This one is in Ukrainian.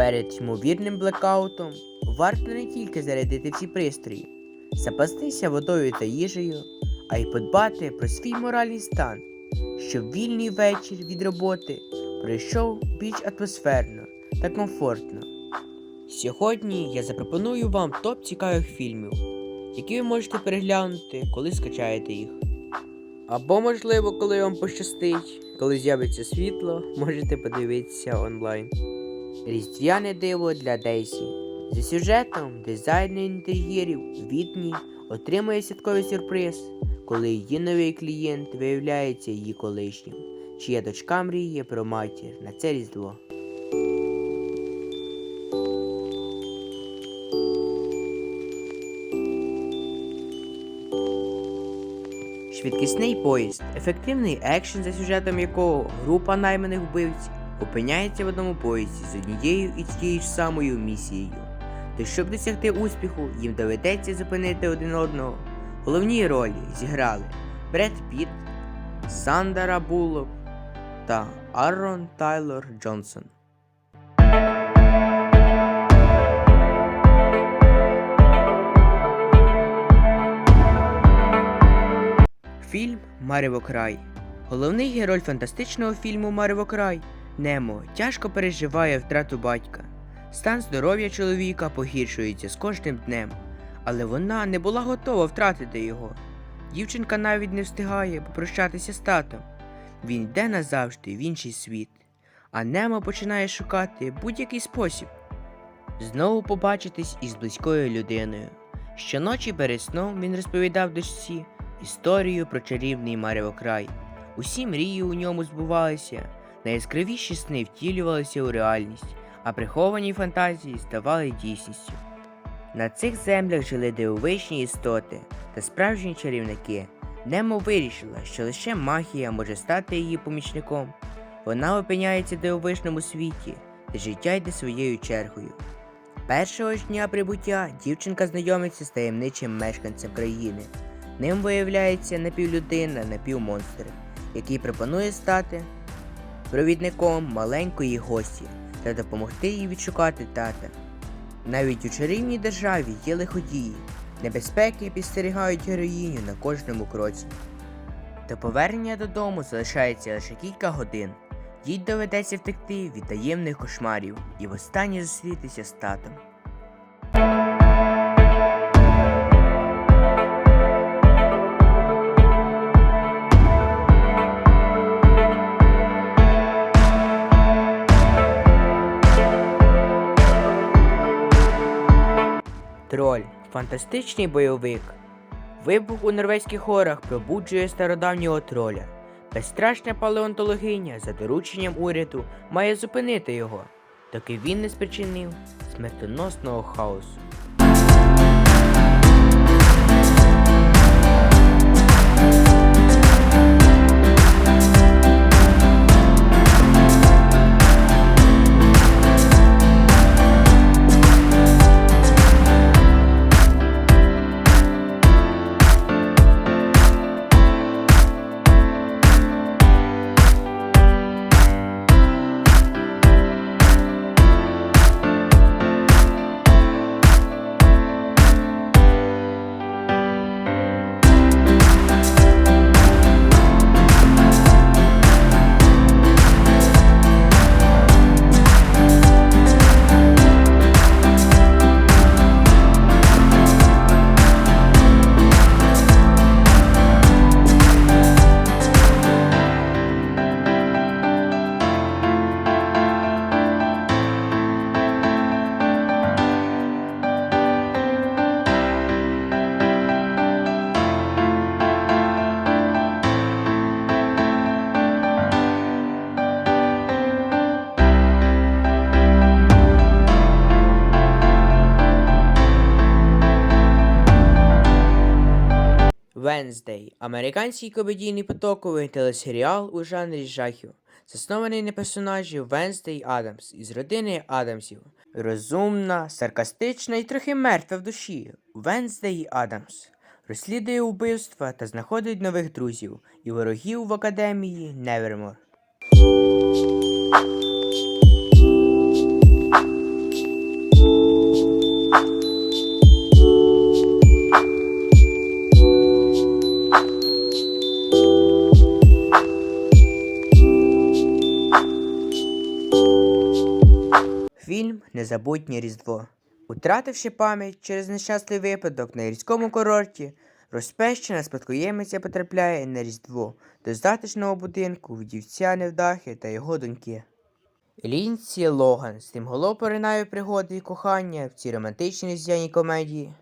Перед ймовірним блекаутом варто не тільки зарядити всі пристрої, запастися водою та їжею, а й подбати про свій моральний стан, щоб вільний вечір від роботи пройшов більш атмосферно та комфортно. Сьогодні я запропоную вам топ цікавих фільмів, які ви можете переглянути, коли скачаєте їх. Або, можливо, коли вам пощастить, коли з'явиться світло, можете подивитися онлайн. Різдвяне диво для Дейсі. За сюжетом дизайнер інтер'єрів Вітні отримує святковий сюрприз, коли її новий клієнт виявляється її колишнім, чия дочка мріє про матір на це різдво. Швидкісний поїзд, ефективний екшен, за сюжетом якого група найманих вбивць опиняється в одному поїзді з однією і тією ж самою місією. То щоб досягти успіху, їм доведеться зупинити один одного. Головні ролі зіграли Бред Піт, Сандара Буллок та Аррон Тайлор Джонсон. Фільм Марево Край. Головний герой фантастичного фільму Марево Край Немо тяжко переживає втрату батька. Стан здоров'я чоловіка погіршується з кожним днем, але вона не була готова втратити його. Дівчинка навіть не встигає попрощатися з татом. Він йде назавжди в інший світ, а Немо починає шукати будь-який спосіб знову побачитись із близькою людиною. Щоночі перед сном він розповідав дочці історію про чарівний Маревокрай. Усі мрії у ньому збувалися, найяскравіші сни втілювалися у реальність, а приховані фантазії ставали дійсністю. На цих землях жили дивовижні істоти та справжні чарівники. Немо вирішила, що лише магія може стати її помічником. Вона опиняється в дивовижному світі, де життя йде своєю чергою. Першого ж дня прибуття дівчинка знайомиться з таємничим мешканцем країни. Ним виявляється напівлюдина, напівмонстр, який пропонує стати провідником маленької гості та допомогти їй відшукати тата. Навіть у чарівній державі є лиходії, небезпеки підстерігають героїню на кожному кроці. До повернення додому залишається лише кілька годин. Їй доведеться втекти від таємних кошмарів і востаннє зустрітися з татом. Троль фантастичний бойовик. Вибух у норвезьких горах пробуджує стародавнього троля. Безстрашна палеонтологиня за дорученням уряду має зупинити його, доки він не спричинив смертоносного хаосу. Венздей американський комедійний потоковий телесеріал у жанрі жахів, заснований на персонажі Венздей Адамс із родини Адамсів. Розумна, саркастична і трохи мертва в душі. Венздей Адамс розслідує вбивства та знаходить нових друзів і ворогів в академії Невермор. Фільм Незабутнє Різдво. Утративши пам'ять через нещасний випадок на гірському курорті, розпещена спадкоємиця потрапляє на Різдво до затишного будинку вдівця невдахи та його доньки. Лінсі Логан стрімголов поринає пригоди і кохання в цій романтичній різдвяній комедії.